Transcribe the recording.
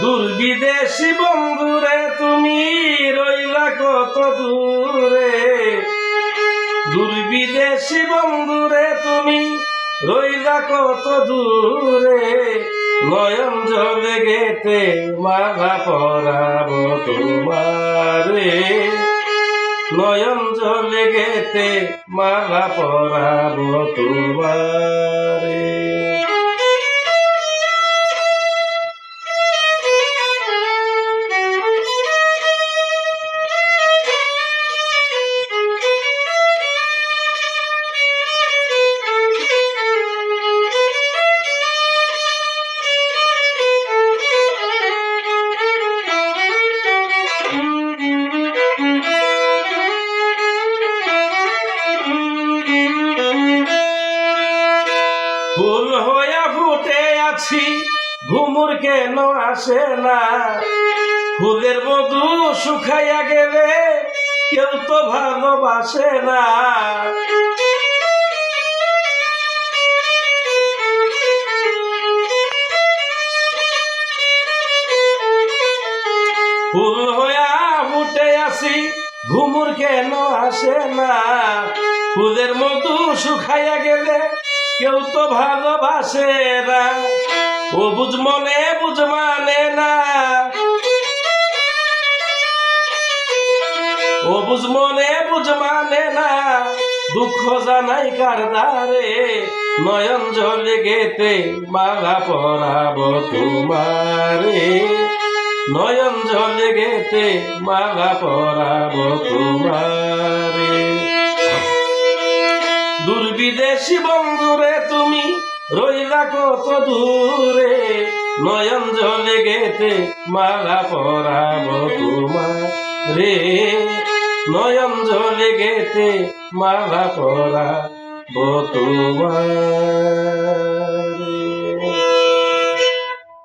দুর্বিদেশি বন্ধুরে, তুমি রইলা কত দূরে? দুর্বিদেশি বন্ধুরে, তুমি রইলা কত দূরে? নয়ন জলে গেতে মালা পরাবো তোমারে। নয়ন জলে গেতে মালা পরাবো তোমারে। ফুল হইয়া ফুটে আছি, ঘুমুর কেন আসে না? ফুলের মধু শুকাইয়া গেলে কেউ তো ভালোবাসে না। ফুল হইয়া ফুটে আসি ঘুমুর কেন আসে না? ফুলের মধু শুকাইয়া গেলে কেউ তো ভালোবাসে না। ও বুঝ মনে, বুঝ মানে না। ও বুঝ মনে, বুঝ মানে না। দুঃখ জানাই কার দ্বারে? নয়ন জলে গেতে মালা পরাবো তোমারে। নয়ন জলে গেতে মালা পরাবো তোমারে। দুর্বিদেশি বন্ধুরে তুমি রইলা কত দূরে? নয়ন জলে গেতে মালা পরাব তোমার রে। নয়ন জলে গেতে মালা পরাব তোমার।